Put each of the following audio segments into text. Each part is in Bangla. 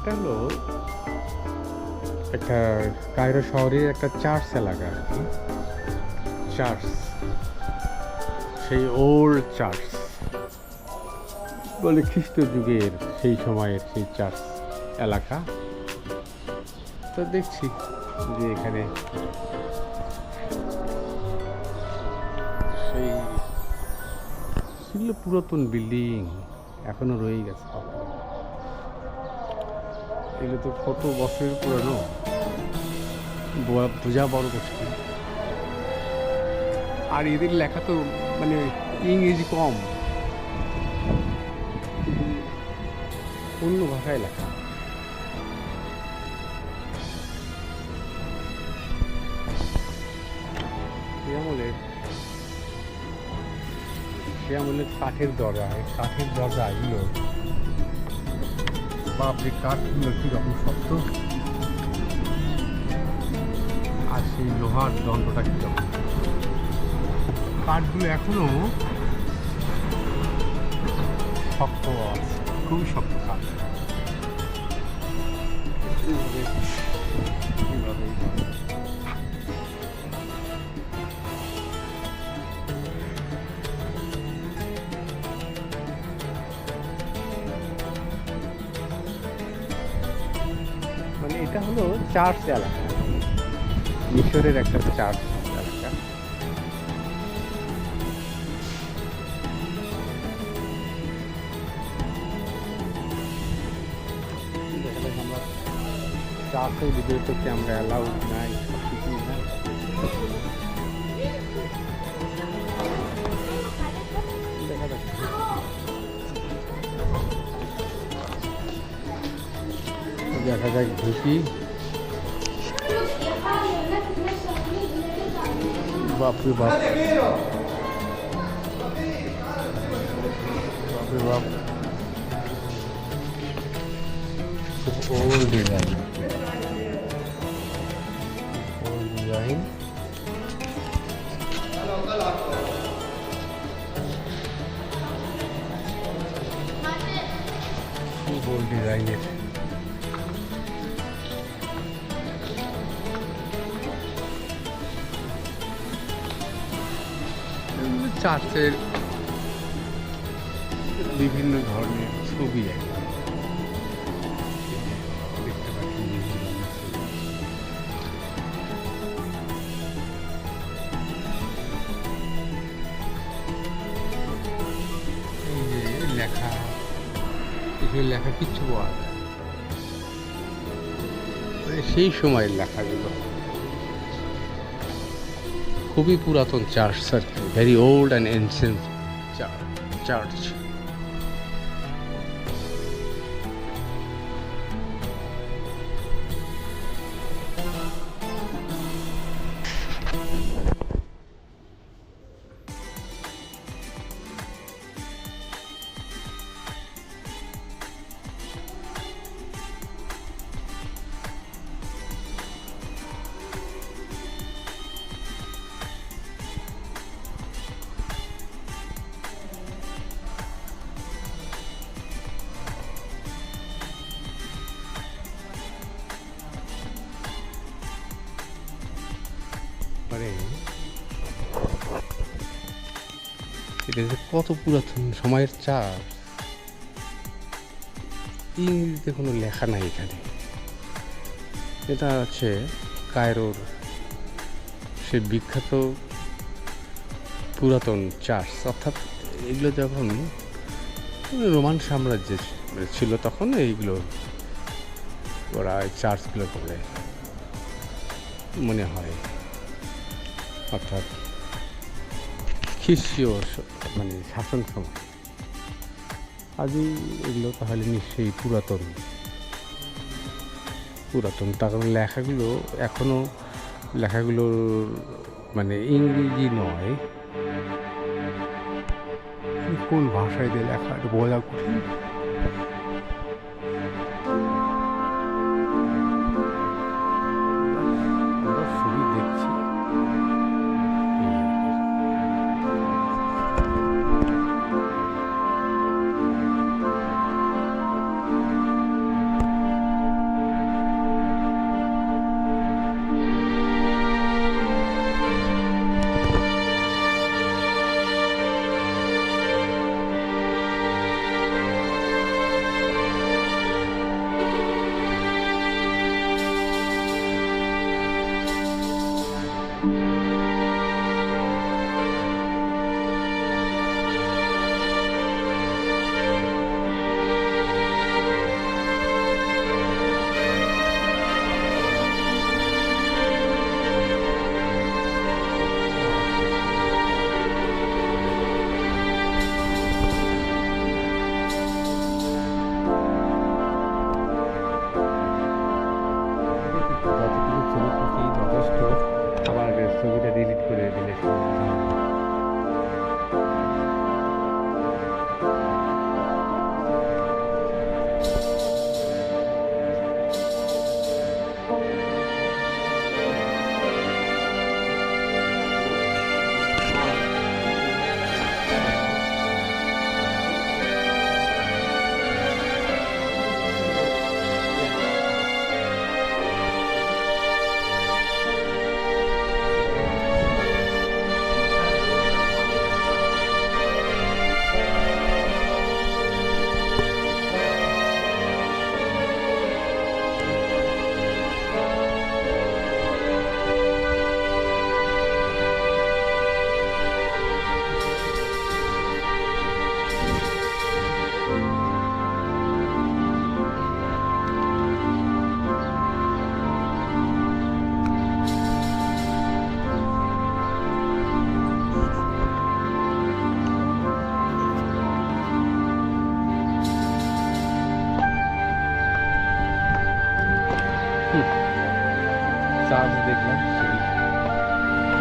এটা হলো একটা কায়রো শহরের একটা চার্চ এলাকা আর কি। চার্চ। সেই ওল্ড চার্চ। বলে খ্রিস্ট যুগের সেই সময়ের সেই চার্চ এলাকা। তো দেখছি যে এখানে সেই পুরাতন বিল্ডিং এখনও রয়ে গেছে। এগুলো তো কত বছরের পুরানো। বোঝা বড় মুশকিল আর এদের লেখা তো মানে ইংরেজি কম। অন্য ভাষায় লেখা। আমলে কাঠের দরজা কাঠের দরজা এগুলো বাপরে কাঠগুলো কীরকম শক্ত? আর সেই লোহার দণ্ডটা কীরকম? কাঠগুলো এখনও শক্ত আছে খুবই শক্ত কাঠ। হলো চার্চ এলাকা। মিশরের একটা চার্চ এলাকা। চার্চের ভিডিও করতে আমরা অ্যালাউ নাই দেখা যাক। দেখা যাক ঢুকি বাপরে বাপ বাপরে বাপ খুব ওল্ড ডিজাইন ওল্ড ডিজাইন খুব চার্চের বিভিন্ন ধরনের ছবি লেখা এখানে লেখা কিচ্ছু পাওয়া যায় মানে সেই সময়ের লেখাগুলো। খুবই পুরাতন চার্চ কি very old and ancient church এটা যে কত পুরাতন সময়ের চার্চ ইংরেজিতে কোনো লেখা নাই এখানে। এটা হচ্ছে কায়রোর সে বিখ্যাত পুরাতন চার্চ। অর্থাৎ এগুলো যখন রোমান সাম্রাজ্যে ছিল তখন এইগুলো ওরা চার্চগুলো করে মনে হয়। অর্থাৎ স- মানে শাসন সময় আজই এগুলো তাহলে নিশ্চয়ই পুরাতন। পুরাতন তার কারণ লেখাগুলো এখনও লেখাগুলো মানে ইংরেজি নয়। কোন ভাষায় দিয়ে লেখা বোঝা কঠিন।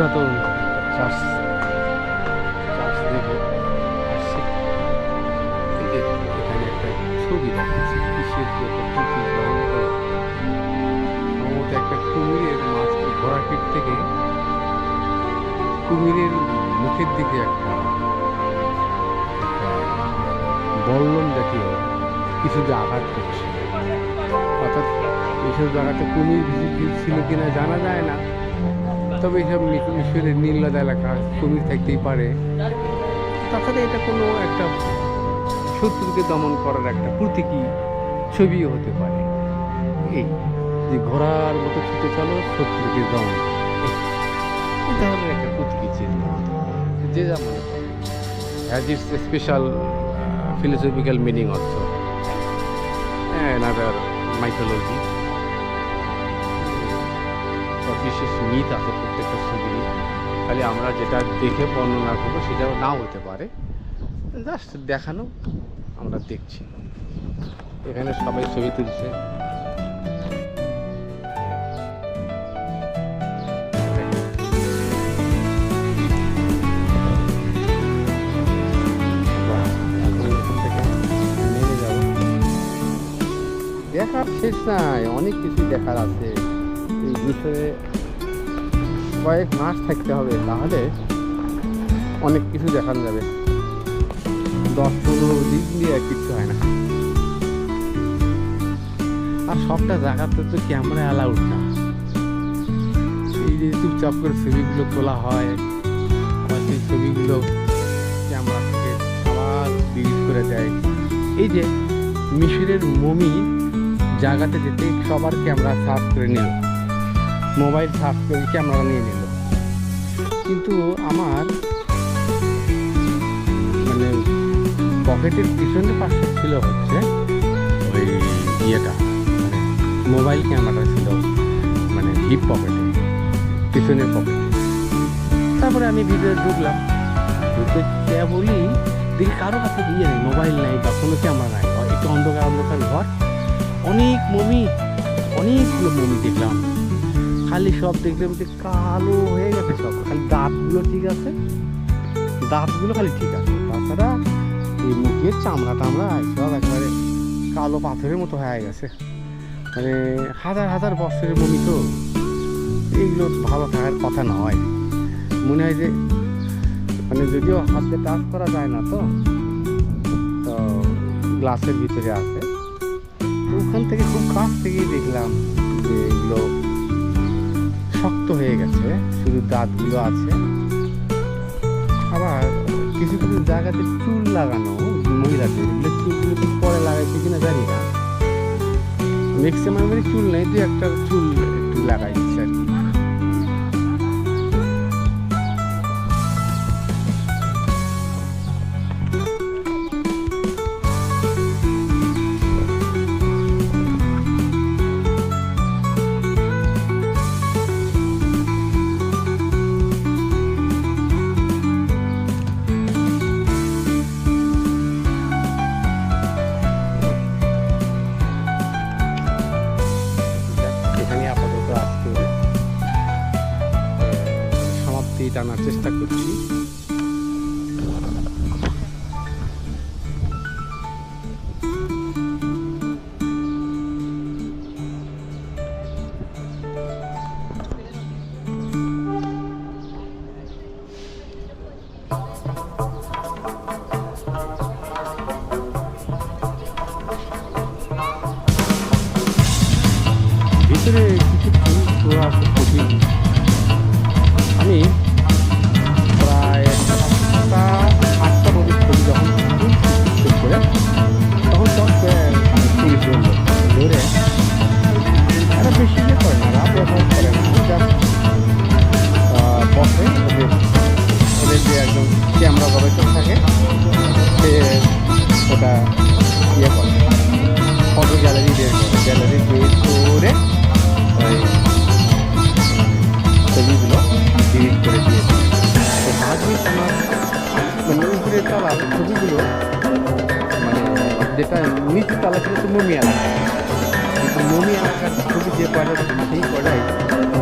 যে এখানে একটা একটা কুমিরের থেকে কুমিরের মুখের দিকে একটা একটা বল্লম জাতীয় কিছু যে আঘাত করছে। অর্থাৎ এইসব জায়গাতে কুমির ভিজিট ছিল কিনা জানা যায় না। তবে এইসব মি- মিশরের নীলনদ এলাকা কুমির থাকতেই পারে। তাছাড়া এটা কোনো একটা শত্রুকে দমন করার একটা প্রতীকী ছবিও হতে পারে। এই যে ঘোড়ার মতো ছুটে চলো, শত্রুকে দমন এই একটা প্রতীকী চিহ্ন যে যা মনে has it's special philosophical meaning another mythology একটা বিশেষ মিথ আছে প্রত্যেকটা ছবি খালি আমরা যেটা দেখে বর্ণনা করব, সেটাও নাও হতে পারে। জাস্ট দেখানো, আমরা দেখছি। এখানে সবাই ছবি তুলছে। দেখার শেষ নাই, অনেক কিছু দেখার আছে। এই মিশরে কয়েক মাস থাকতে হবে, তাহলে অনেক কিছু দেখানো যাবে। দশ পনেরো দিন দিয়ে কিচ্ছু হয় না। আর সবটা জায়গাতে তো ক্যামেরা অ্যালাউড না। এই যে চুপচাপ করে ছবিগুলো তোলা হয় সেই ছবিগুলো ক্যামেরা থেকে আবার ডিলিট করে দেয়। এই যে মিশরের মমি জায়গাতে যেতে সবার ক্যামেরা সার্চ করে নিল। মোবাইল করে ক্যামেরা নিয়ে নিল। কিন্তু আমার মানে পকেটের পিছনে পাশে ছিল হচ্ছে ওই ইয়েটা মানে মোবাইল ক্যামেরা ছিল মানে হিপ পকেটে পিছনের পকেটে তারপরে আমি ভিতরে ঢুকলাম, ঢুকে বলি, দেখি, কারও কাছে ইয়ে নেই মোবাইল নেই বা কোনো ক্যামেরা নাই, একটু অন্ধকার অন্ধকার ঘর। অনেক মমি, অনেকগুলো মমি দেখলাম। খালি সব দেখলাম যে কালো হয়ে গেছে সব। খালি দাঁতগুলো ঠিক আছে, দাঁতগুলো খালি ঠিক আছে। তাছাড়া এই মুখের চামড়া টামড়া সব একবারে কালো পাথরের মতো হয়ে গেছে। মানে হাজার হাজার বছরের মমি তো, এইগুলো ভালো থাকার কথা নয়। মনে হয় যে মানে যদিও হাতে টাচ করা যায় না তো তো গ্লাসের ভিতরে আছে। ওখান থেকে খুব কাছ থেকেই দেখলাম যে এগুলো শক্ত হয়ে গেছে, শুধু দাঁতগুলো আছে। আবার কিছু কিছু জায়গাতে চুল লাগানো, মহিলাদের। এগুলো চুলগুলো পরে লাগাইছে কিনা জানি না। ম্যাক্সিমাম চুল নেই দু একটা চুল একটু লাগাই টানার চেষ্টা করছি।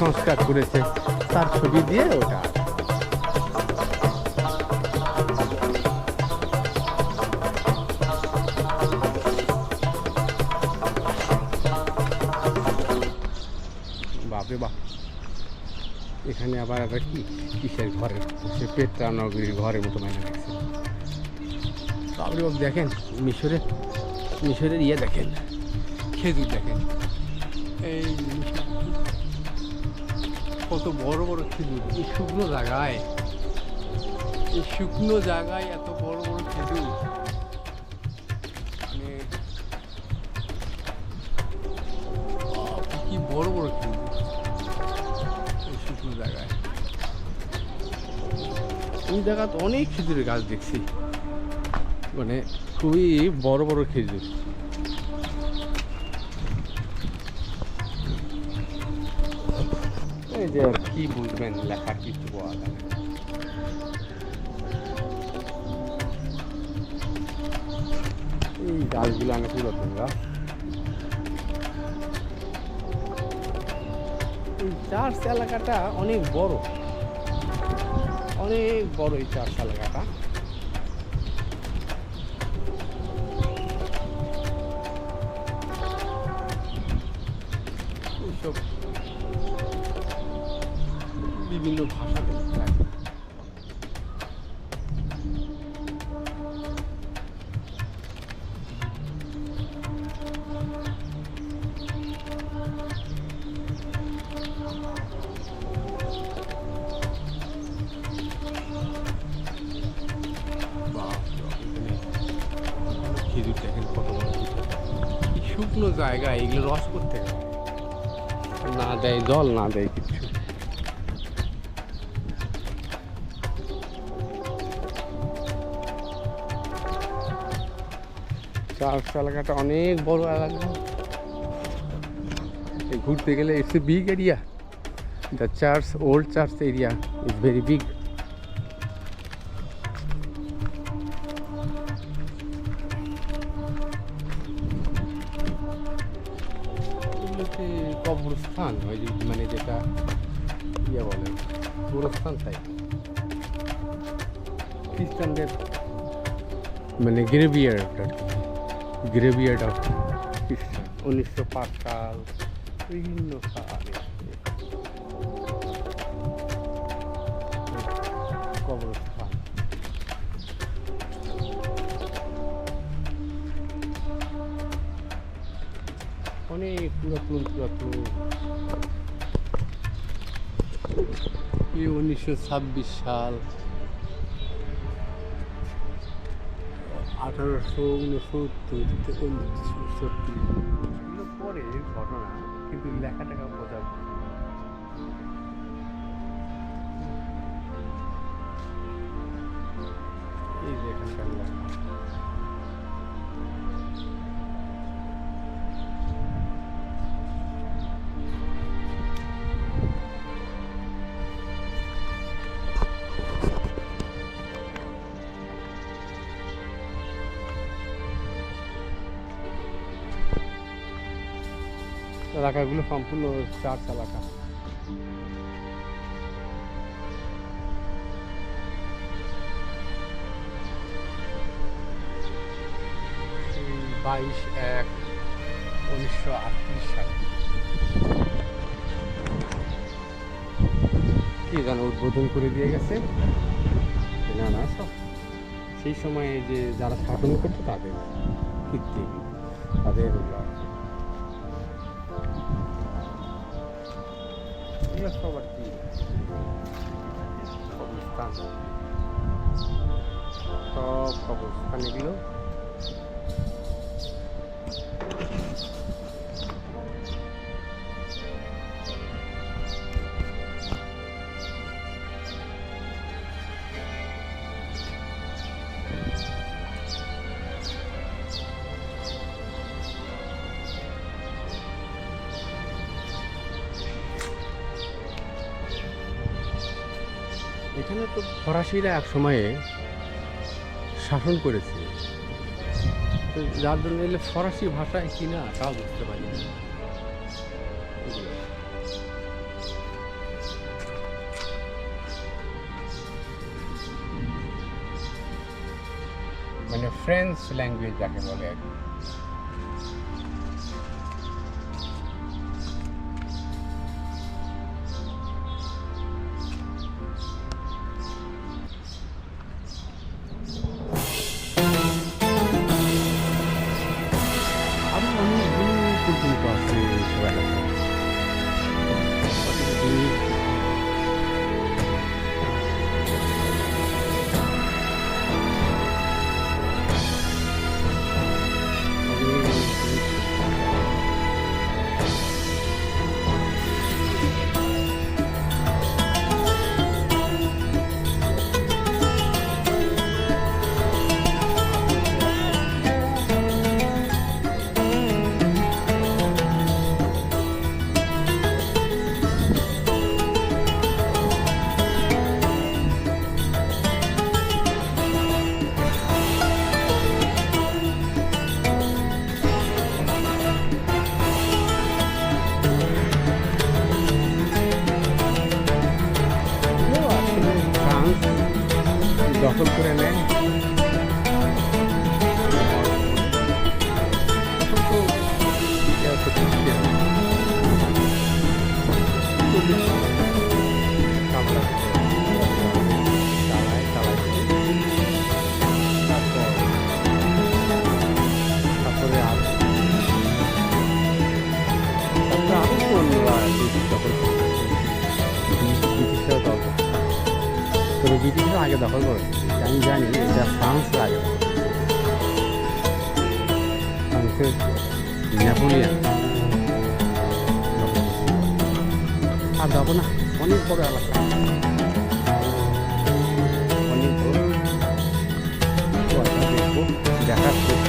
সংস্কার করেছে। তার ছবি দিয়ে ওটা। বাপরে বাপ। এখানে আবার একটা কি? কিসের ঘরে? সে পেট্রা নগরীর ঘরের মতো মাইনা বাপরে বাপ, দেখেন, মিশরের মিশরের ইয়ে দেখেন। খেজুর দেখেন। কত বড় বড় খেজুর। এই শুকনো জায়গায়। এই শুকনো জায়গায় এত বড় বড় খেজুর। মানে কি বড় বড় খেজুর। এই শুকনো জায়গায়। এই জায়গাতে অনেক খেজুরের গাছ দেখছি। মানে খুবই বড় বড় খেজুর। যে কি বুঝবেন লেখা কিছু বলা এই গাছগুলো অনেক পুরাতন গাছ এই চার্চ এলাকাটা অনেক বড়। অনেক বড় এই চার্চ এলাকাটা বিভিন্ন এখানে খেজুর দেখেন কত বড় শুকনো জায়গায় এগুলো রস করতে হয় না দেয় জল না দেয় চার্চ এলাকাটা অনেক বড় এলাকা। ঘুরতে গেলে it's a big area the church old church area is very big কবরস্থান মানে যেটা ইয়ে বলে, গোরস্থান টাইপ খ্রিস্টানদের মানে গ্রেভিয়ার্ড আর কি। গ্রেভিয়ার্ড অফ উনিশশো পাঁচ সাল বিভিন্ন সালে কবরস্থান। অনেক পুরাতন। এই উনিশশো ছাব্বিশ সাল। আঠারোশো উনসত্তর থেকে উনসত্তর পরে ঘটনা কিন্তু লেখা টাকা বোঝা এই যে এখানকার লেখা। এলাকাগুলো সম্পূর্ণ চার্চ এলাকা বাইশ এক উনিশশো আটত্রিশ সাল। কি জানো উদ্বোধন করে দিয়ে গেছে? না না, সব। সেই সময়ে যে যারা শাসন করতো তাদের কীর্তি তাদের এগুলো সব আর কি কবরস্থান সব কবরস্থান এগুলো এখানে তো ফরাসিরা এক সময়ে শাসন করেছে তো যার জন্য এলে ফরাসি ভাষায় কি না তাও বুঝতে পারি। মানে ফ্রেঞ্চ ল্যাঙ্গুয়েজ যাকে বলে আর কি দখল ব্রিটিশরাও দখল। তবে ব্রিটিশরা আগে দখল করে আমি জানি এটা ফ্রান্স আগে ফ্রান্সের নেপোলিয়ান আর যাব না অনেক বড় এলাকা অনেক বড় তো